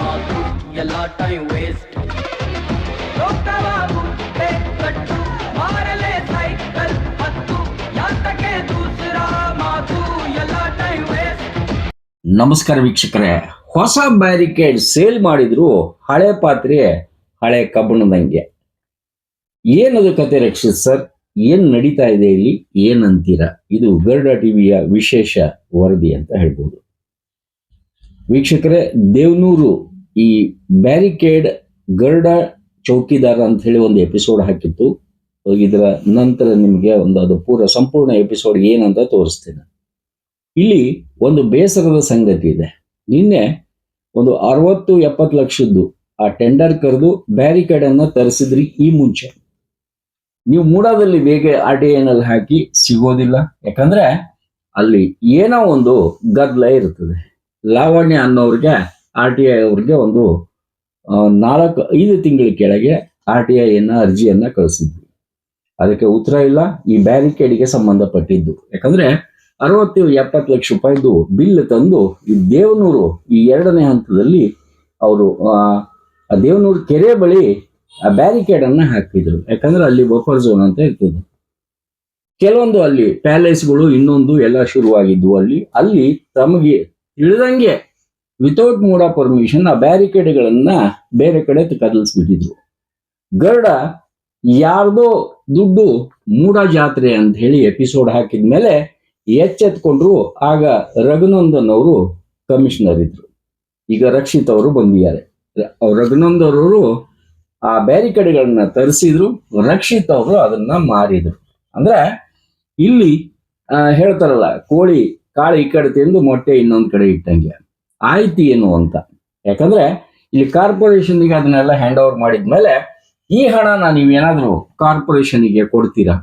ಮಾತು ಎಲ್ಲ time waste ಲೋಕವ ಮುಟ್ಟೆ ಕಟ್ಟು ಮಾರಲೆ ಸೈಕಲ್ ಹತ್ತು ಯಾತಕ್ಕೆ ದೂಸರ ಮಾತು ಎಲ್ಲ ಟೈಮ್ ವೇಸ್ಟ್ ನಮಸ್ಕಾರ ವೀಕ್ಷಕರೇ. ಹೊಸ ಬ್ಯಾರಿಕೇಡ್ ಸೇಲ್ ಮಾಡಿದ್ರು ಹಳೆ ಪಾತ್ರೆ ಹಳೆ ಕಬ್ಬಣದಂಗೆ ಏನದು ಕತೆ ರಕ್ಷಿತ್ ಸರ್? ಏನ್ ನಡೀತಾ ಇದೆ ಇಲ್ಲಿ? ಏನಂತೀರಾ? ಇದು ಗರುಡ ಟಿವಿಯ ವಿಶೇಷ ವರದಿ ಅಂತ ಹೇಳ್ಬೋದು. ವೀಕ್ಷಕರೇ, ದೇವನೂರು ಈ ಬ್ಯಾರಿಕೇಡ್ ಗರ್ಡ ಚೌಕಿದಾರ ಅಂತ ಹೇಳಿ ಒಂದು ಎಪಿಸೋಡ್ ಹಾಕಿತ್ತು. ಇದರ ನಂತರ ನಿಮಗೆ ಒಂದು ಅದು ಪೂರ ಸಂಪೂರ್ಣ ಎಪಿಸೋಡ್ ಏನಂತ ತೋರಿಸ್ತೇನೆ. ಇಲ್ಲಿ ಒಂದು ಬೇಸರದ ಸಂಗತಿ ಇದೆ. ನಿನ್ನೆ ಒಂದು ಅರವತ್ತು ಎಪ್ಪತ್ತು ಲಕ್ಷದ್ದು ಆ ಟೆಂಡರ್ ಕರೆದು ಬ್ಯಾರಿಕೇಡ್ ಅನ್ನ ತರಿಸಿದ್ರಿ ಈ ಮುಂಚೆ. ನೀವು ಮೂಡಾದಲ್ಲಿ ಬೇಗ ಆರ್ ಟಿ ಐನಲ್ಲಿ ಹಾಕಿ ಸಿಗೋದಿಲ್ಲ. ಯಾಕಂದ್ರೆ ಅಲ್ಲಿ ಏನೋ ಒಂದು ಗದ್ದಲ ಇರ್ತದೆ. ಲಾವಣ್ಯ ಅನ್ನೋರಿಗೆ ಆರ್ ಟಿ ಐ ಅವ್ರಿಗೆ ಒಂದು ನಾಲ್ಕು, ಐದು ತಿಂಗಳ ಕೆಳಗೆ ಆರ್ ಟಿ ಐನ ಅರ್ಜಿಯನ್ನ ಕಳಿಸಿದ್ವಿ. ಅದಕ್ಕೆ ಉತ್ತರ ಇಲ್ಲ, ಈ ಬ್ಯಾರಿಕೇಡ್ಗೆ ಸಂಬಂಧಪಟ್ಟಿದ್ದು. ಯಾಕಂದ್ರೆ ಅರವತ್ತು ಎಪ್ಪತ್ತು ಲಕ್ಷ ರೂಪಾಯಿದು ಬಿಲ್ ತಂದು ಈ ದೇವನೂರು, ಈ ಎರಡನೇ ಹಂತದಲ್ಲಿ ಅವರು, ಆ ದೇವನೂರು ಕೆರೆ ಬಳಿ ಆ ಬ್ಯಾರಿಕೇಡ್ ಅನ್ನ ಹಾಕಿದ್ರು. ಯಾಕಂದ್ರೆ ಅಲ್ಲಿ ಬಫರ್ ಝೋನ್ ಅಂತ ಇರ್ತದೆ. ಕೆಲವೊಂದು ಅಲ್ಲಿ ಪ್ಯಾಲೇಸ್ಗಳು ಇನ್ನೊಂದು ಎಲ್ಲ ಶುರುವಾಗಿದ್ವು ಅಲ್ಲಿ. ಅಲ್ಲಿ ತಮಗೆ ತಿಳಿದಂಗೆ ವಿತೌಟ್ ಮೂಡ ಪರ್ಮಿಷನ್ ಆ ಬ್ಯಾರಿಕೇಡ್ಗಳನ್ನ ಬೇರೆ ಕಡೆ ಕದಲ್ಸ್ಬಿಟ್ಟಿದ್ರು. ಗರ್ಡ ಯಾರ್ದೋ ದುಡ್ಡು ಮೂಡ ಜಾತ್ರೆ ಅಂತ ಹೇಳಿ ಎಪಿಸೋಡ್ ಹಾಕಿದ್ಮೇಲೆ ಎಚ್ಚೆತ್ಕೊಂಡ್ರು ಆಗ ರಘುನಂದನ್ ಅವರು ಕಮಿಷನರ್ ಇದ್ರು. ಈಗ ರಕ್ಷಿತ್ ಅವರು ಬಂದಿದ್ದಾರೆ. ರಘುನಂದನ್ ಅವರು ಆ ಬ್ಯಾರಿಕೇಡ್ಗಳನ್ನ ತರಿಸಿದ್ರು, ರಕ್ಷಿತ್ ಅವರು ಅದನ್ನ ಮಾರಿದ್ರು. ಅಂದ್ರೆ ಇಲ್ಲಿ ಹೇಳ್ತಾರಲ್ಲ, ಕೋಳಿ ಕಾಳು ಈ ಕಡೆ ತಿಂದು ಮೊಟ್ಟೆ ಇನ್ನೊಂದು ಕಡೆ ಇಟ್ಟಂಗೆ. ಆಯ್ತು ಏನು ಅಂತ. ಯಾಕಂದ್ರೆ ಇಲ್ಲಿ ಕಾರ್ಪೊರೇಷನ್ಗೆ ಅದನ್ನೆಲ್ಲ ಹ್ಯಾಂಡ್ ಓವರ್ ಮಾಡಿದ್ಮೇಲೆ ಈ ಹಣನ ನೀವೇನಾದ್ರೂ ಕಾರ್ಪೊರೇಷನ್ಗೆ ಕೊಡ್ತೀರಾ?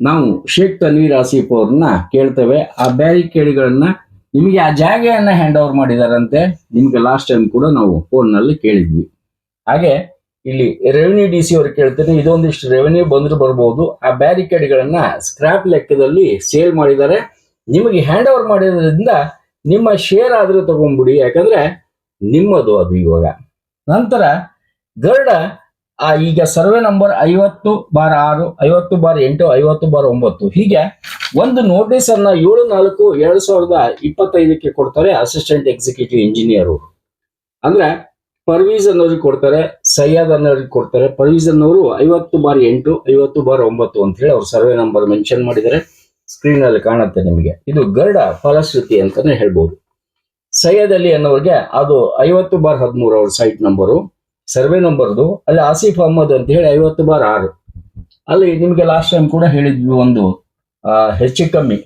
ನಾವು ಶೇಖ್ ತನ್ವೀರ್ ಆಸೀಫ್ ಅವ್ರನ್ನ ಕೇಳ್ತೇವೆ. ಆ ಬ್ಯಾರಿಕೇಡ್ಗಳನ್ನ ನಿಮಗೆ ಆ ಜಾಗೆಯನ್ನ ಹ್ಯಾಂಡ್ ಓವರ್ ಮಾಡಿದಾರಂತೆ. ನಿಮ್ಗೆ ಲಾಸ್ಟ್ ಟೈಮ್ ಕೂಡ ನಾವು ಫೋನ್ನಲ್ಲಿ ಕೇಳಿದ್ವಿ. ಹಾಗೆ ಇಲ್ಲಿ ರೆವೆನ್ಯೂ ಡಿ ಸಿ ಅವ್ರು ಕೇಳ್ತೇನೆ ಇದೊಂದಿಷ್ಟು ರೆವೆನ್ಯೂ ಬಂದ್ರೆ ಬರ್ಬೋದು. ಆ ಬ್ಯಾರಿಕೇಡ್ಗಳನ್ನ ಸ್ಕ್ರಾಪ್ ಲೆಕ್ಕದಲ್ಲಿ ಸೇಲ್ ಮಾಡಿದ್ದಾರೆ. ನಿಮಗೆ ಹ್ಯಾಂಡ್ ಓವರ್ ಮಾಡಿರೋದ್ರಿಂದ ನಿಮ್ಮ ಶೇರ್ ಆದರೂ ತಗೊಂಡ್ಬಿಡಿ. ಯಾಕಂದ್ರೆ ನಿಮ್ಮದು ಅದು ಇವಾಗ. ನಂತರ ಗರುಡ, ಆ ಈಗ ಸರ್ವೆ ನಂಬರ್ ಐವತ್ತು ಬಾರ್ ಆರು, ಐವತ್ತು ಬಾರ್ ಎಂಟು, ಐವತ್ತು ಬಾರ್ ಒಂಬತ್ತು. ಹೀಗೆ ಒಂದು ನೋಟಿಸ್ ಅನ್ನ ಏಳು, ನಾಲ್ಕು, ಎರಡ್ ಸಾವಿರದ ಇಪ್ಪತ್ತೈದಕ್ಕೆ ಕೊಡ್ತಾರೆ ಅಸಿಸ್ಟೆಂಟ್ ಎಕ್ಸಿಕ್ಯೂಟಿವ್ ಇಂಜಿನಿಯರ್ ಅಂದ್ರೆ ಪರ್ವೀಸ್ ಅನ್ನೋರಿಗೆ ಕೊಡ್ತಾರೆ, ಸೈಯದ್ ಅನ್ನೋರಿಗೆ ಕೊಡ್ತಾರೆ. ಪರ್ವೀಸ್ ಅನ್ನೋರು ಐವತ್ತು ಬಾರ್ ಎಂಟು, ಐವತ್ತು ಬಾರ್ ಒಂಬತ್ತು ಅಂತ ಹೇಳಿ ಅವ್ರು ಸರ್ವೆ ನಂಬರ್ ಮೆನ್ಷನ್ ಮಾಡಿದ್ದಾರೆ. ಸ್ಕ್ರೀನ್ ಅಲ್ಲಿ ಕಾಣುತ್ತೆ ನಿಮಗೆ. ಇದು ಗರ್ಡ ಫಲಶ್ರುತಿ ಅಂತಾನೆ ಹೇಳ್ಬೋದು. ಸೈಯದ್ ಅಲಿ ಅನ್ನೋರಿಗೆ ಅದು ಐವತ್ತು ಬಾರ್ ಹದಿಮೂರು ಅವ್ರ ಸೈಟ್ ನಂಬರು ಸರ್ವೆ ನಂಬರ್ದು ಅಲ್ಲಿ ಆಸಿಫ್ ಅಹಮದ್ ಅಂತ ಹೇಳಿ ಐವತ್ತು ಬಾರ್ ಆರು. ಅಲ್ಲಿ ನಿಮಗೆ ಲಾಸ್ಟ್ ಟೈಮ್ ಕೂಡ ಹೇಳಿದ್ವಿ ಒಂದು ಹೆಚ್ಚು ಕಮ್ಮಿ.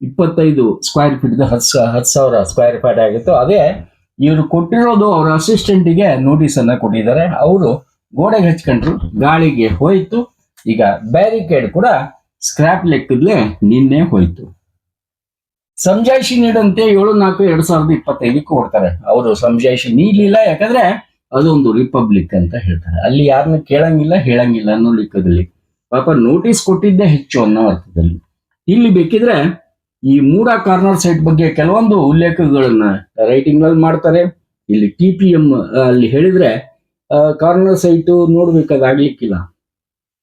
ಇಪ್ಪತ್ತೈದು ಸ್ಕ್ವೇರ್ ಫೀಟ್ ಹತ್ತು ಹತ್ತು ಸಾವಿರ ಸ್ಕ್ವೇರ್ ಫೀಟ್ ಆಗಿತ್ತು. ಅದೇ ಇವರು ಕೊಟ್ಟಿರೋದು ಅವ್ರ ಅಸಿಸ್ಟೆಂಟಿಗೆ ನೋಟಿಸ್ ಅನ್ನ ಕೊಟ್ಟಿದ್ದಾರೆ. ಅವರು ಗೋಡೆಗೆ ಹಚ್ಕೊಂಡ್ರು, ಗಾಳಿಗೆ ಹೋಯಿತು. ಈಗ ಬ್ಯಾರಿಕೇಡ್ ಕೂಡ ಸ್ಕ್ರಾಪ್ ಲೆಕ್ಕದಲ್ಲೇ ನಿನ್ನೆ ಹೋಯ್ತು. ಸಮಜಾಯಿಷಿ ನೀಡಂತೆ ಏಳು ನಾಲ್ಕು ಎರಡ್ ಸಾವಿರದ ಇಪ್ಪತ್ತೈದಕ್ಕೆ ಕೊಡ್ತಾರೆ. ಅವರು ಸಮಜಾಯಿಷಿ ನೀಡಲಿಲ್ಲ, ಯಾಕಂದ್ರೆ ಅದೊಂದು ರಿಪಬ್ಲಿಕ್ ಅಂತ ಹೇಳ್ತಾರೆ. ಅಲ್ಲಿ ಯಾರನ್ನ ಕೇಳಂಗಿಲ್ಲ, ಹೇಳಂಗಿಲ್ಲ ಅನ್ನೋ ಲೆಕ್ಕದಲ್ಲಿ. ಪಾಪ ನೋಟಿಸ್ ಕೊಟ್ಟಿದ್ದೇ ಹೆಚ್ಚು ಅನ್ನೋ ಅರ್ಥದಲ್ಲಿ. ಇಲ್ಲಿ ಬೇಕಿದ್ರೆ ಈ ಮೂಡ ಕಾರ್ನರ್ ಸೈಟ್ ಬಗ್ಗೆ ಕೆಲವೊಂದು ಉಲ್ಲೇಖಗಳನ್ನ ರೈಟಿಂಗ್ನಲ್ಲಿ ಮಾಡ್ತಾರೆ. ಇಲ್ಲಿ ಟಿ ಪಿ ಎಂ ಅಲ್ಲಿ ಹೇಳಿದ್ರೆ ಕಾರ್ನರ್ ಸೈಟ್ ನೋಡ್ಬೇಕಾದಾಗ್ಲಿಕ್ಕಿಲ್ಲ.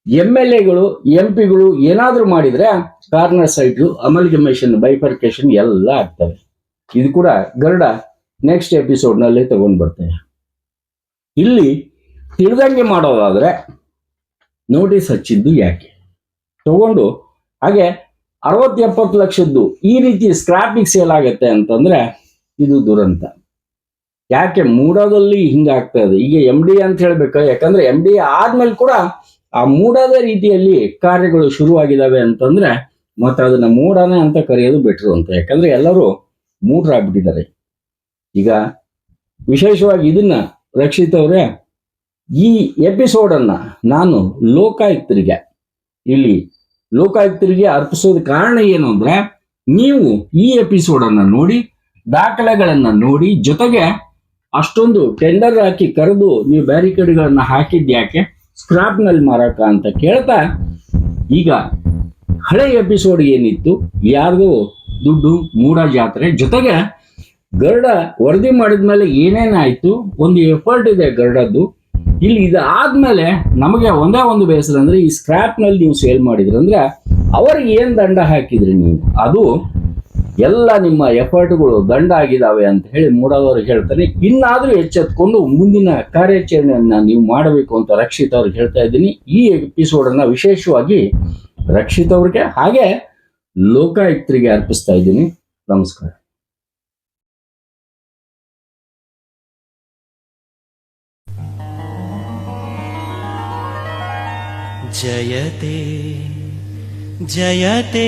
ಎಂ ಎಲ್ ಎಗಳು ಎಂ ಪಿಗಳು ಏನಾದ್ರೂ ಮಾಡಿದ್ರೆ ಕಾರ್ನರ್ ಸೈಟ್ ಅಮಲ್ಗಮೇಷನ್ ಬೈಫರ್ಕೇಶನ್ ಎಲ್ಲ ಆಗ್ತವೆ. ಇದು ಕೂಡ ಗರುಡ ನೆಕ್ಸ್ಟ್ ಎಪಿಸೋಡ್ನಲ್ಲಿ ತಗೊಂಡ್ ಬರ್ತೇವೆ ಇಲ್ಲಿ ತಿಳಿದಂಗೆ ಮಾಡೋದಾದ್ರೆ ನೋಟಿಸ್ ಹಚ್ಚಿದ್ದು ಯಾಕೆ? ತಗೊಂಡು ಹಾಗೆ ಅರವತ್ತು ಎಪ್ಪತ್ತು ಲಕ್ಷದ್ದು ಈ ರೀತಿ ಸ್ಕ್ರಾಪಿಗೆ ಸೇಲ್ ಆಗತ್ತೆ ಅಂತಂದ್ರೆ ಇದು ದುರಂತ. ಯಾಕೆ ಮೂಡೋದಲ್ಲಿ ಹಿಂಗಾಗ್ತಾ ಇದೆ? ಈಗ ಎಂ ಡಿ ಅಂತ ಹೇಳ್ಬೇಕು? ಯಾಕಂದ್ರೆ ಎಂ ಡಿ ಆದ್ಮೇಲೆ ಕೂಡ ಆ ಮೂಡದ ರೀತಿಯಲ್ಲಿ ಕಾರ್ಯಗಳು ಶುರುವಾಗಿದ್ದಾವೆ ಅಂತಂದ್ರೆ ಮತ್ತೆ ಅದನ್ನ ಮೂಡಾನೆ ಅಂತ ಕರೆಯೋದು ಬೆಟ್ರು ಅಂತ. ಯಾಕಂದ್ರೆ ಎಲ್ಲರೂ ಮೂಡ್ರಾಗ್ಬಿಟ್ಟಿದ್ದಾರೆ. ಈಗ ವಿಶೇಷವಾಗಿ ಇದನ್ನ ರಕ್ಷಿತ್ ಅವರೇ ಈ ಎಪಿಸೋಡ್ ಅನ್ನ ನಾನು ಲೋಕಾಯುಕ್ತರಿಗೆ, ಇಲ್ಲಿ ಲೋಕಾಯುಕ್ತರಿಗೆ ಅರ್ಪಿಸೋದ ಕಾರಣ ಏನು ಅಂದ್ರೆ, ನೀವು ಈ ಎಪಿಸೋಡ್ ಅನ್ನ ನೋಡಿ, ದಾಖಲೆಗಳನ್ನ ನೋಡಿ, ಜೊತೆಗೆ ಅಷ್ಟೊಂದು ಟೆಂಡರ್ ಹಾಕಿ ಕರೆದು ನೀವು ಬ್ಯಾರಿಕೇಡ್ಗಳನ್ನ ಹಾಕಿದ್ ಯಾಕೆ ಮಾರಾಟ ಅಂತ ಕೇಳ್ತಾ, ಈಗ ಹಳೆ ಎಪಿಸೋಡ್ ಏನಿತ್ತು, ಯಾರ್ದು ದುಡ್ಡು ಮೂಡ ಜಾತ್ರೆ ಜೊತೆಗೆ ಗರ್ಡ ವರದಿ ಮಾಡಿದ್ಮೇಲೆ ಏನೇನಾಯ್ತು ಒಂದು ಎಫರ್ಟ್ ಇದೆ ಗರ್ಡದ್ದು. ಇಲ್ಲಿ ಇದಾದ್ಮೇಲೆ ನಮಗೆ ಒಂದೇ ಒಂದು ಬೇಸರ ಅಂದ್ರೆ ಈ ಸ್ಕ್ರಾಪ್ನಲ್ಲಿ ನೀವು ಸೇಲ್ ಮಾಡಿದ್ರಿ ಅಂದ್ರೆ ಅವ್ರಿಗೆ ಏನು ದಂಡ ಹಾಕಿದ್ರಿ ನೀವು? ಅದು ಎಲ್ಲ ನಿಮ್ಮ ಎಫರ್ಟ್ಗಳು ದಂಡ ಆಗಿದ್ದಾವೆ ಅಂತ ಹೇಳಿ ಮೂಡಾದವರು ಹೇಳ್ತಾನೆ. ಇನ್ನಾದರೂ ಎಚ್ಚೆತ್ಕೊಂಡು ಮುಂದಿನ ಕಾರ್ಯಾಚರಣೆಯನ್ನು ನೀವು ಮಾಡಬೇಕು ಅಂತ ರಕ್ಷಿತ್ ಅವ್ರಿಗೆ ಹೇಳ್ತಾ ಇದ್ದೀನಿ. ಈ ಎಪಿಸೋಡನ್ನು ವಿಶೇಷವಾಗಿ ರಕ್ಷಿತ್ ಅವ್ರಿಗೆ ಹಾಗೆ ಲೋಕಾಯುಕ್ತರಿಗೆ ಅರ್ಪಿಸ್ತಾ ಇದ್ದೀನಿ. ನಮಸ್ಕಾರ. ಜಯತೆ ಜಯತೆ.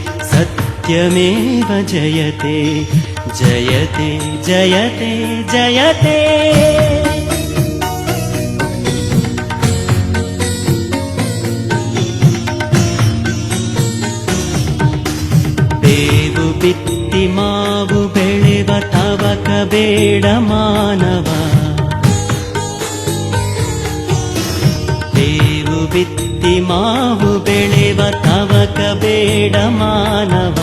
सत्यमेव जयते जयते जयते जयते ಬೇವು ಬಿತ್ತಿ ಮಾವು ಬೆಳೆವ ತವಕ ಬೇಡ ಮಾನವ ಬೇವು ಬಿತ್ತಿ ಮಾವು ಬೆಳೆವ ತವಕ ಬೇಡ ಮಾನವ,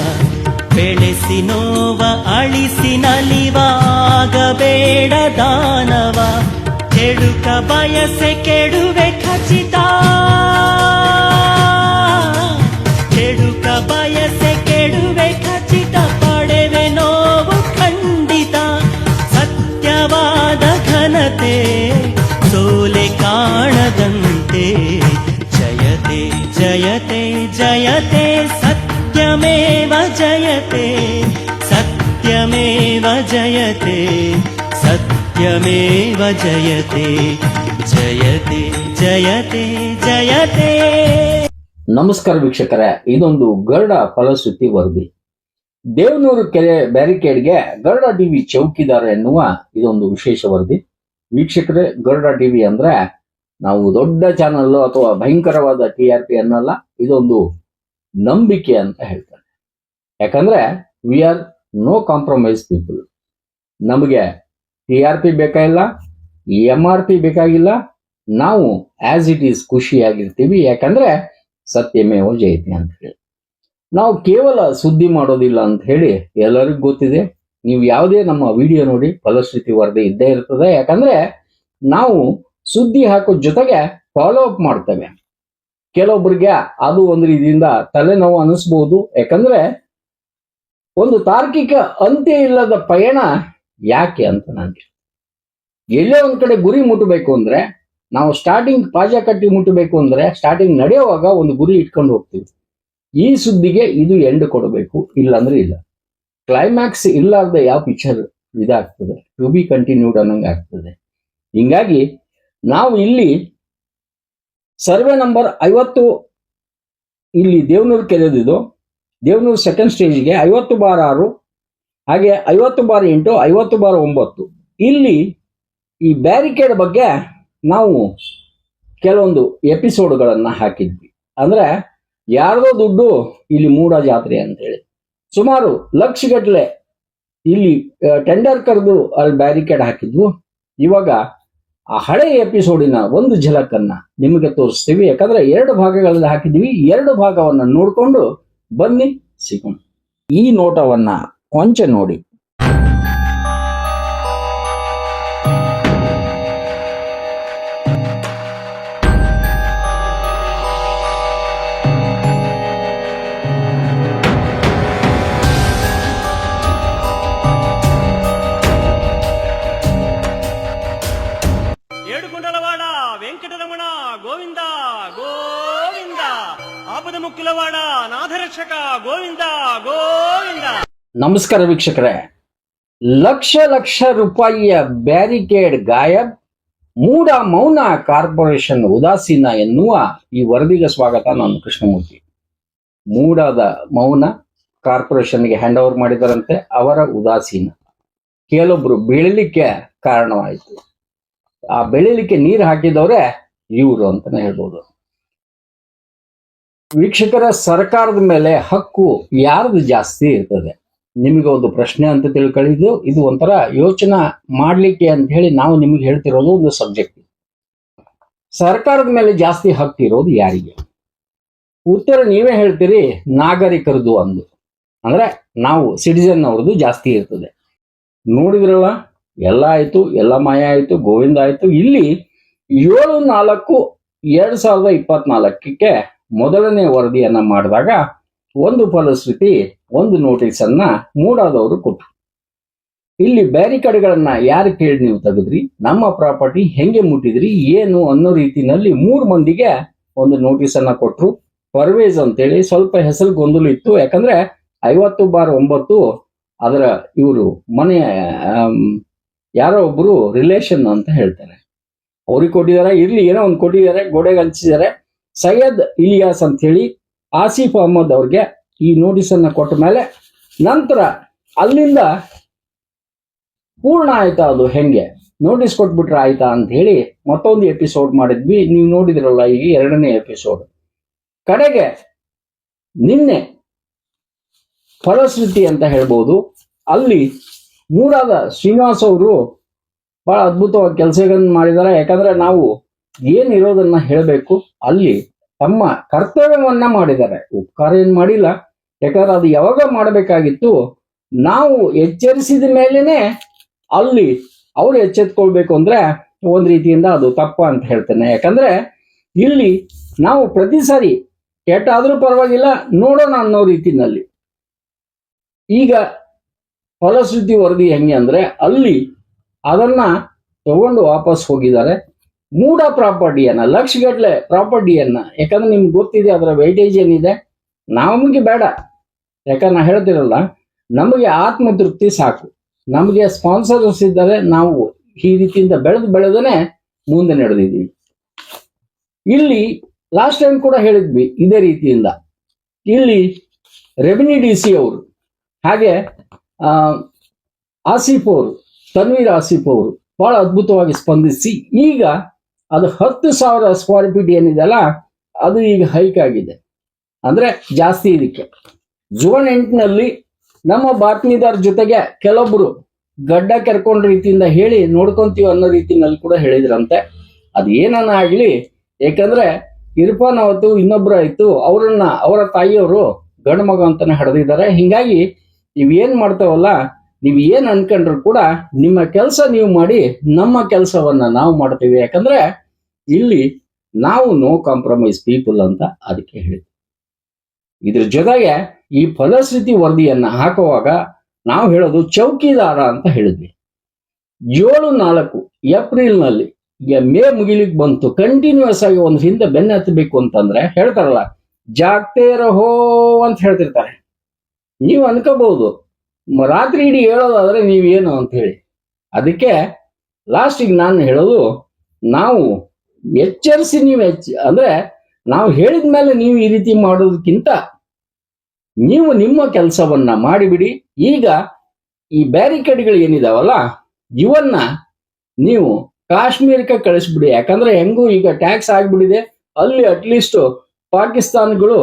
ಬೆಳೆಸಿ ನೋವ, ಅಳಿಸಿ ನಲಿವಾಗ ಬೇಡ ದಾನವ. ಕೆಡುಕ ಬಯಸೆ ಕೆಡುವೆ ಖಚಿತ. ಕೆಡುಕ ಬಯಸೆ ಕೆಡುವೆ ಖಚಿತ, ಪಡೆವೆ ನೋವು ಖಂಡಿತ. ಸತ್ಯವಾದ ಘನತೆ ಸೋಲೆ ಕಾಣದಂತೆ. ಜಯತೆ ಸತ್ಯಮೇವ ಜಯತೆ ಸತ್ಯಮೇವ ಜಯತೆ ಸತ್ಯಮೇವ ಜಯತೆ ಜಯತೆ ಜಯತೆ ಜಯತೆ ನಮಸ್ಕಾರ ವೀಕ್ಷಕರೇ, ಇದೊಂದು ಗರುಡ ಫಲಶ್ರುತಿ ವರದಿ. ದೇವನೂರು ಕೆರೆ ಬ್ಯಾರಿಕೇಡ್ಗೆ ಗರುಡ ಟಿವಿ ಚೌಕಿದಾರ ಎನ್ನುವ ಇದೊಂದು ವಿಶೇಷ ವರದಿ. ವೀಕ್ಷಕರೇ, ಗರುಡ ಟಿವಿ ಅಂದ್ರೆ ನಾವು ದೊಡ್ಡ ಚಾನಲ್ ಅಥವಾ ಭಯಂಕರವಾದ ಟಿ ಆರ್ ಪಿ ಅನ್ನಲ್ಲ, ಇದೊಂದು ನಂಬಿಕೆ ಅಂತ ಹೇಳ್ತಾರೆ. ಯಾಕಂದ್ರೆ we are no compromise people ನಮಗೆ ಟಿ ಆರ್ ಪಿ ಬೇಕಾಗಿಲ್ಲ ಎಂ ಆರ್ ಪಿ ಬೇಕಾಗಿಲ್ಲ ನಾವು ಆಸ್ ಇಟ್ ಈಸ್ ಖುಷಿಯಾಗಿರ್ತೀವಿ. ಯಾಕಂದ್ರೆ ಸತ್ಯಮೇವ ಜಯತೆ ಅಂತ ಹೇಳಿ. ನಾವು ಕೇವಲ ಸುದ್ದಿ ಮಾಡೋದಿಲ್ಲ ಅಂತ ಹೇಳಿ ಎಲ್ಲರಿಗೂ ಗೊತ್ತಿದೆ. ನೀವು ಯಾವುದೇ ನಮ್ಮ ವಿಡಿಯೋ ನೋಡಿ, ಫಲಶ್ರುತಿ ವರದಿ ಇದ್ದೇ ಇರ್ತದೆ. ಯಾಕಂದ್ರೆ ನಾವು ಸುದ್ದಿ ಹಾಕೋ ಜೊತೆಗೆ ಫಾಲೋ ಅಪ್ ಮಾಡ್ತೇವೆ. ಕೆಲವೊಬ್ಬರಿಗೆ ಅದು ಒಂದು ರೀತಿಯಿಂದ ತಲೆನೋವು ಅನಿಸ್ಬಹುದು ಯಾಕಂದ್ರೆ ಒಂದು ತಾರ್ಕಿಕ ಅಂತ್ಯ ಇಲ್ಲದ ಪಯಣ ಯಾಕೆ ಅಂತ ನನಗೆ. ಎಲ್ಲೇ ಒಂದ್ ಕಡೆ ಗುರಿ ಮುಟ್ಟಬೇಕು ಅಂದ್ರೆ, ನಾವು ಸ್ಟಾರ್ಟಿಂಗ್ ಪಾಜ ಕಟ್ಟಿ ಮುಟ್ಟಬೇಕು ಅಂದ್ರೆ ಸ್ಟಾರ್ಟಿಂಗ್ ನಡೆಯುವಾಗ ಒಂದು ಗುರಿ ಇಟ್ಕೊಂಡು ಹೋಗ್ತೀವಿ. ಈ ಸುದ್ದಿಗೆ ಇದು ಎಂಡ್ ಕೊಡಬೇಕು, ಇಲ್ಲಾಂದ್ರೆ ಇಲ್ಲ. ಕ್ಲೈಮ್ಯಾಕ್ಸ್ ಇಲ್ಲಾರ್ದೆ ಯಾವ ಪಿಕ್ಚರ್ ಇದಾಗ್ತದೆ? ಟು ಬಿ ಕಂಟಿನ್ಯೂಡ್ ಅನ್ನಂಗೆ ಆಗ್ತದೆ ಹಿಂಗಾಗಿ, ನಾವು ಇಲ್ಲಿ ಸರ್ವೆ ನಂಬರ್ ಐವತ್ತು ಇಲ್ಲಿ ದೇವನೂರು ಕೆರೆದಿದ್ದು, ದೇವನೂರು ಸೆಕೆಂಡ್ ಸ್ಟೇಜ್ಗೆ ಐವತ್ತು ಬಾರ್ ಆರು, ಹಾಗೆ ಐವತ್ತು ಬಾರ್ ಎಂಟು, ಐವತ್ತು ಬಾರ್ ಒಂಬತ್ತು. ಇಲ್ಲಿ ಈ ಬ್ಯಾರಿಕೇಡ್ ಬಗ್ಗೆ ನಾವು ಕೆಲವೊಂದು ಎಪಿಸೋಡ್ಗಳನ್ನ ಹಾಕಿದ್ವಿ. ಅಂದ್ರೆ ಯಾರದೋ ದುಡ್ಡು ಇಲ್ಲಿ ಮೂಡ ಜಾತ್ರೆ ಅಂತೇಳಿ. ಸುಮಾರು ಲಕ್ಷಗಟ್ಟಲೆ ಇಲ್ಲಿ ಟೆಂಡರ್ ಕರೆದು ಅಲ್ಲಿ ಬ್ಯಾರಿಕೇಡ್ ಹಾಕಿದ್ವು. ಇವಾಗ ಆ ಹಳೆ ಎಪಿಸೋಡಿನ ಒಂದು ಝಲಕನ್ನ ನಿಮಗೆ ತೋರಿಸ್ತೀವಿ. ಯಾಕಂದ್ರೆ ಎರಡು ಭಾಗಗಳಲ್ಲಿ ಹಾಕಿದೀವಿ ಎರಡು ಭಾಗವನ್ನ ನೋಡ್ಕೊಂಡು ಬನ್ನಿ, ಸಿಗೋಣ. ಈ ನೋಟವನ್ನ ಕೊಂಚ ನೋಡಿ. ವೆಂಕಟರಮಣ, ಗೋವಿಂದ ಗೋವಿಂದ. ಆಪದ ಮುಕ್ಕಿಲವಾಡ ನಾಥರಕ್ಷಕ ಗೋವಿಂದ ಗೋವಿಂದ. ನಮಸ್ಕಾರ ವೀಕ್ಷಕರೇ. ಲಕ್ಷ ಲಕ್ಷ ರೂಪಾಯಿಯ ಬ್ಯಾರಿಕೇಡ್ ಗಾಯಬ್, ಮೂಡ ಮೌನ ಕಾರ್ಪೊರೇಷನ್ ಉದಾಸೀನ ಎನ್ನುವ ಈ ವರದಿಗೆ ಸ್ವಾಗತ, ನಾನು ಕೃಷ್ಣಮೂರ್ತಿ. ಮೂಡದ ಮೌನ ಕಾರ್ಪೊರೇಷನ್ಗೆ ಹ್ಯಾಂಡ್ ಓವರ್ ಮಾಡಿದರಂತೆ ಅವರ ಉದಾಸೀನ. ಕೆಲವೊಬ್ರು ಬೀಳಲಿಕ್ಕೆ ಕಾರಣವಾಯಿತು. ಆ ಬೆಳಿಲಿಕ್ಕೆ ನೀರು ಹಾಕಿದವರೇ ಇವರು ಅಂತಾನೆ ಹೇಳ್ಬೋದು. ವೀಕ್ಷಕರ ಸರ್ಕಾರದ ಮೇಲೆ ಹಕ್ಕು ಯಾರ್ದು ಜಾಸ್ತಿ ಇರ್ತದೆ? ನಿಮಗೆ ಒಂದು ಪ್ರಶ್ನೆ ಅಂತ ತಿಳ್ಕೊಳ್ಳಿದ್ದು ಇದು ಒಂಥರ ಯೋಚನೆ ಮಾಡ್ಲಿಕ್ಕೆ ಅಂತ ಹೇಳಿ ನಾವು ನಿಮಗೆ ಹೇಳ್ತಿರೋದು ಒಂದು ಸಬ್ಜೆಕ್ಟ್ ಸರ್ಕಾರದ ಮೇಲೆ ಜಾಸ್ತಿ ಹಕ್ಕು ಇರೋದು ಯಾರಿಗೆ? ಉತ್ತರ ನೀವೇ ಹೇಳ್ತೀರಿ, ನಾಗರಿಕರದು ಅಂದು. ಅಂದ್ರೆ ನಾವು ಸಿಟಿಸನ್ ಅವ್ರದ್ದು ಜಾಸ್ತಿ ಇರ್ತದೆ. ನೋಡಿದ್ರಲ್ಲ ಎಲ್ಲ ಆಯ್ತು, ಎಲ್ಲ ಮಾಯ ಆಯ್ತು, ಗೋವಿಂದ ಆಯ್ತು. ಇಲ್ಲಿ ಏಳು ನಾಲ್ಕು ಎರಡ್ ಸಾವಿರದ ಇಪ್ಪತ್ನಾಲ್ಕಕ್ಕೆ ಮೊದಲನೇ ವರದಿಯನ್ನ ಮಾಡಿದಾಗ ಒಂದು ಫಲಶ್ರುತಿ, ಒಂದು ನೋಟಿಸ್ ಅನ್ನ ಮೂಡಾದವರು ಕೊಟ್ಟರು ಇಲ್ಲಿ ಬ್ಯಾರಿಕೇಡ್ಗಳನ್ನ ಯಾರು ಕೇಳಿ ನೀವು ತೆಗೆದ್ರಿ? ನಮ್ಮ ಪ್ರಾಪರ್ಟಿ ಹೆಂಗೆ ಮುಟ್ಟಿದ್ರಿ? ಏನು ಅನ್ನೋ ರೀತಿನಲ್ಲಿ ಮೂರು ಮಂದಿಗೆ ಒಂದು ನೋಟಿಸ್ ಅನ್ನ ಕೊಟ್ರು. ಪರ್ವೇಜ್ ಅಂತೇಳಿ ಸ್ವಲ್ಪ ಹೆಸರು ಗೊಂದಲ ಇತ್ತು. ಯಾಕಂದ್ರೆ ಐವತ್ತು ಬಾರ್ ಒಂಬತ್ತು ಅದರ ಇವರು ಮನೆಯ ಯಾರೋ ಒಬ್ರು ರಿಲೇಷನ್ ಅಂತ ಹೇಳ್ತಾರೆ. ಅವ್ರಿಗೆ ಕೊಟ್ಟಿದ್ದಾರೆ ಇರ್ಲಿ, ಏನೋ ಒಂದು ಕೊಟ್ಟಿದ್ದಾರೆ ಗೋಡೆಗೆ ಹಂಚಿದ್ದಾರೆ ಸೈಯದ್ ಇಲಿಯಾಸ್ ಅಂತ ಹೇಳಿ ಆಸಿಫ್ ಅಹಮದ್ ಅವ್ರಿಗೆ ಈ ನೋಟಿಸ್ ಅನ್ನ ಕೊಟ್ಟ ಮೇಲೆ ನಂತರ ಅಲ್ಲಿಂದ ಪೂರ್ಣ ಆಯ್ತಾ ಅದು ಹೆಂಗೆ? ನೋಟಿಸ್ ಕೊಟ್ಬಿಟ್ರೆ ಆಯ್ತಾ ಅಂತ ಹೇಳಿ ಮತ್ತೊಂದು ಎಪಿಸೋಡ್ ಮಾಡಿದ್ವಿ. ನೀವು ನೋಡಿದ್ರಲ್ಲ ಈಗ ಎರಡನೇ ಎಪಿಸೋಡ್ ಕಡೆಗೆ ನಿನ್ನೆ ಫಲಶ್ರುತಿ ಅಂತ ಹೇಳ್ಬೋದು. ಅಲ್ಲಿ ಮೂರಾದ ಶ್ರೀನಿವಾಸ್ ಅವರು ಬಹಳ ಅದ್ಭುತವಾದ ಕೆಲಸಗಳನ್ನು ಮಾಡಿದ್ದಾರೆ. ಯಾಕಂದ್ರೆ ನಾವು ಏನಿರೋದನ್ನ ಹೇಳಬೇಕು, ಅಲ್ಲಿ ತಮ್ಮ ಕರ್ತವ್ಯವನ್ನ ಮಾಡಿದ್ದಾರೆ. ಉಪಕಾರ ಏನ್ ಮಾಡಿಲ್ಲ. ಯಾಕಂದ್ರೆ ಅದು ಯಾವಾಗ ಮಾಡಬೇಕಾಗಿತ್ತು. ನಾವು ಎಚ್ಚರಿಸಿದ ಮೇಲೇನೆ ಅಲ್ಲಿ ಅವ್ರು ಎಚ್ಚೆತ್ಕೊಳ್ಬೇಕು ಅಂದ್ರೆ ಒಂದ್ ರೀತಿಯಿಂದ ಅದು ತಪ್ಪ ಅಂತ ಹೇಳ್ತೇನೆ. ಯಾಕಂದ್ರೆ ಇಲ್ಲಿ ನಾವು ಪ್ರತಿ ಸಾರಿ ಕೆಟ್ಟಾದ್ರೂ ಪರವಾಗಿಲ್ಲ, ನೋಡೋಣ ಅನ್ನೋ ರೀತಿನಲ್ಲಿ. ಈಗ ಫಲಶ್ರುತಿ ವರದಿ ಹೆಂಗೆ ಅಂದ್ರೆ ಅಲ್ಲಿ ಅದನ್ನ ತಗೊಂಡು ವಾಪಸ್ ಹೋಗಿದ್ದಾರೆ. ಮೂಡ ಪ್ರಾಪರ್ಟಿಯನ್ನ, ಲಕ್ಷಗಟ್ಟಲೆ ಪ್ರಾಪರ್ಟಿಯನ್ನ, ಯಾಕಂದ್ರೆ ನಿಮ್ಗೆ ಗೊತ್ತಿದೆ ಅದರ ವೈಟೇಜ್ ಏನಿದೆ? ನಮಗೆ ಬೇಡ. ಯಾಕಂದ್ರೆ ನಾ ಹೇಳ್ತಿರಲ್ಲ, ನಮಗೆ ಆತ್ಮತೃಪ್ತಿ ಸಾಕು. ನಮಗೆ ಸ್ಪಾನ್ಸರ್ಸ್ ಇದ್ದಾರೆ, ನಾವು ಈ ರೀತಿಯಿಂದ ಬೆಳೆದು ಬೆಳೆದನೆ ಮುಂದೆ ನಡೆದಿದ್ದೀವಿ. ಇಲ್ಲಿ ಲಾಸ್ಟ್ ಟೈಮ್ ಕೂಡ ಹೇಳಿದ್ವಿ, ಇದೇ ರೀತಿಯಿಂದ. ಇಲ್ಲಿ ರೆವಿನ್ಯೂ ಡಿ ಸಿ ಅವರು, ಹಾಗೆ ಆಸಿಫ್ ಅವರು ತನ್ವೀರ್ ಆಸಿಫ್ ಅವರು ಬಹಳ ಅದ್ಭುತವಾಗಿ ಸ್ಪಂದಿಸಿ, ಈಗ ಅದು ಹತ್ತು ಸಾವಿರ ಸ್ಕ್ವೇರ್ ಫೀಟ್ ಏನಿದೆಯಲ್ಲ ಅದು ಈಗ ಹೈಕ್ ಆಗಿದೆ. ಅಂದ್ರೆ ಜಾಸ್ತಿ ಇದಕ್ಕೆ. ಜೂನ್ ಎಂಟಿನಲ್ಲಿ ನಮ್ಮ ಬಾತ್ಮೀದಾರ ಜೊತೆಗೆ ಕೆಲವೊಬ್ರು ಗಡ್ಡ ಕೆರ್ಕೊಂಡ ರೀತಿಯಿಂದ ಹೇಳಿ ನೋಡ್ಕೊಂತೀವಿ ಅನ್ನೋ ರೀತಿನಲ್ಲಿ ಕೂಡ ಹೇಳಿದ್ರಂತೆ. ಅದು ಏನನ್ನ ಆಗ್ಲಿ ಯಾಕಂದ್ರೆ ಇರ್ಫಾನ್ ಅವತ್ತು ಇನ್ನೊಬ್ರು ಆಯ್ತು, ಅವರನ್ನ, ಅವರ ತಾಯಿಯವರು ಗಂಡು ಮಗ ಅಂತಾನೆ ಹಡೆದಿದ್ದಾರೆ. ಹಿಂಗಾಗಿ ನೀವ್ ಏನ್ ಮಾಡ್ತಾವಲ್ಲ, ನೀವು ಏನು ಅನ್ಕೊಂಡ್ರು ಕೂಡ ನಿಮ್ಮ ಕೆಲಸ ನೀವು ಮಾಡಿ ನಮ್ಮ ಕೆಲಸವನ್ನ ನಾವು ಮಾಡ್ತೀವಿ. ಯಾಕಂದ್ರೆ ಇಲ್ಲಿ ನಾವು ನೋ ಕಾಂಪ್ರಮೈಸ್ ಪೀಪಲ್ ಅಂತ ಅದಕ್ಕೆ ಹೇಳಿದ್ವಿ ಇದ್ರ ಜೊತೆಗೆ ಈ ಫಲಶ್ರುತಿ ವರದಿಯನ್ನ ಹಾಕುವಾಗ ನಾವು ಹೇಳೋದು ಚೌಕಿದಾರ ಅಂತ ಹೇಳಿದ್ವಿ. ಏಳು ನಾಲ್ಕು ಏಪ್ರಿಲ್ನಲ್ಲಿ ಈಗ ಮೇ ಮುಗಿಲಿಕ್ಕೆ ಬಂತು ಕಂಟಿನ್ಯೂಸ್ ಆಗಿ ಒಂದು ಹಿಂದೆ ಬೆನ್ನ ಹತ್ತಬೇಕು ಅಂತಂದ್ರೆ ಹೇಳ್ತಾರಲ್ಲ, ಜಾಗ್ತೇ ರಹೋ ಅಂತ ಹೇಳ್ತಿರ್ತಾರೆ. ನೀವು ಅನ್ಕೋಬಹುದು. ರಾತ್ರಿ ಇಡೀ ಹೇಳೋದಾದ್ರೆ ನೀವೇನು ಅಂತ ಹೇಳಿ. ಅದಕ್ಕೆ ಲಾಸ್ಟಿಗೆ ನಾನು ಹೇಳೋದು, ನಾವು ಎಚ್ಚರಿಸಿ ನೀವು ಎಚ್, ಅಂದ್ರೆ ನಾವು ಹೇಳಿದ ಮೇಲೆ ನೀವು ಈ ರೀತಿ ಮಾಡೋದಕ್ಕಿಂತ ನೀವು ನಿಮ್ಮ ಕೆಲಸವನ್ನ ಮಾಡಿಬಿಡಿ. ಈಗ ಈ ಬ್ಯಾರಿಕೇಡ್ಗಳು ಏನಿದಾವಲ್ಲ, ಇವನ್ನ ನೀವು ಕಾಶ್ಮೀರಕ್ಕೆ ಕಳಿಸ್ಬಿಡಿ. ಯಾಕಂದ್ರೆ ಹೆಂಗೂ ಈಗ ಟ್ಯಾಕ್ಸ್ ಆಗ್ಬಿಡಿದೆ. ಅಲ್ಲಿ ಅಟ್ಲೀಸ್ಟ್ ಪಾಕಿಸ್ತಾನಗಳು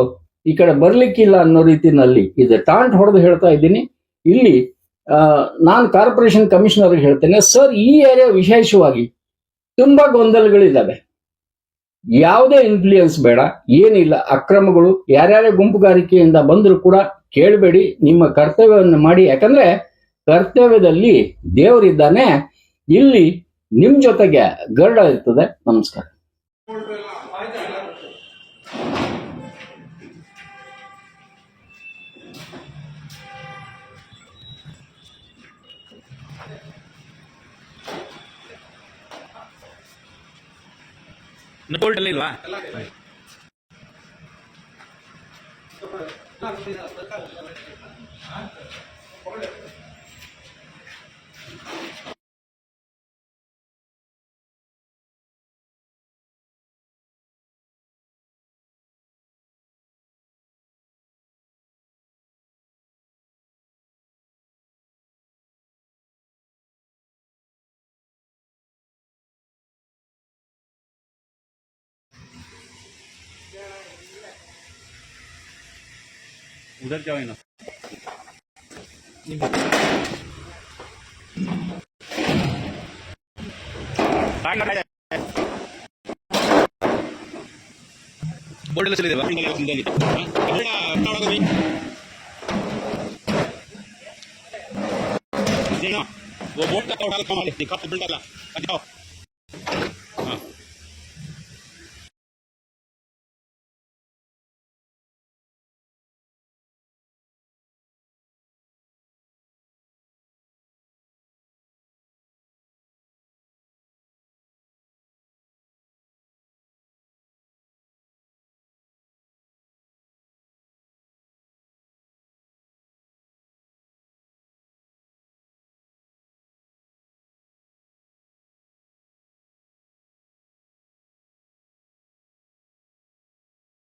ಈ ಕಡೆ ಬರ್ಲಿಕ್ಕಿಲ್ಲ ಅನ್ನೋ ರೀತಿನಲ್ಲಿ ಇದೆ ಟಾಂಟ್ ಹೊಡೆದು ಹೇಳ್ತಾ ಇದ್ದೀನಿ. ಇಲ್ಲಿ ನಾನು ಕಾರ್ಪೊರೇಷನ್ ಕಮಿಷನರ್ ಹೇಳ್ತೇನೆ, ಸರ್, ಈ ಏರಿಯಾ ವಿಶೇಷವಾಗಿ ತುಂಬಾ ಗೊಂದಲಗಳಿದ್ದಾವೆ. ಯಾವುದೇ ಇನ್ಫ್ಲೂಯೆನ್ಸ್ ಬೇಡ, ಏನಿಲ್ಲ, ಅಕ್ರಮಗಳು, ಯಾರ್ಯಾರೇ ಗುಂಪುಗಾರಿಕೆಯಿಂದ ಬಂದರೂ ಕೂಡ ಕೇಳಬೇಡಿ, ನಿಮ್ಮ ಕರ್ತವ್ಯವನ್ನು ಮಾಡಿ. ಯಾಕಂದ್ರೆ ಕರ್ತವ್ಯದಲ್ಲಿ ದೇವರಿದ್ದಾನೆ ಇಲ್ಲಿ ನಿಮ್ ಜೊತೆಗೆ ಗರ್ಡ ಇರ್ತದೆ. ನಮಸ್ಕಾರ. ಗೋಲ್ಡ್ ಎಲ್ಲ ಇಲ್ವಾ उधर जाओ ना ಬೋರ್ಡ್ ಚಲಿದೆ ಬೋರ್ಡ್ ಕತ್ತ ಹೊಡಲ್ಲ ಕಮಾಲಿ ಕಪ್ಪ ಬೀಳಲ್ಲ ಅದ್ಯಾವ?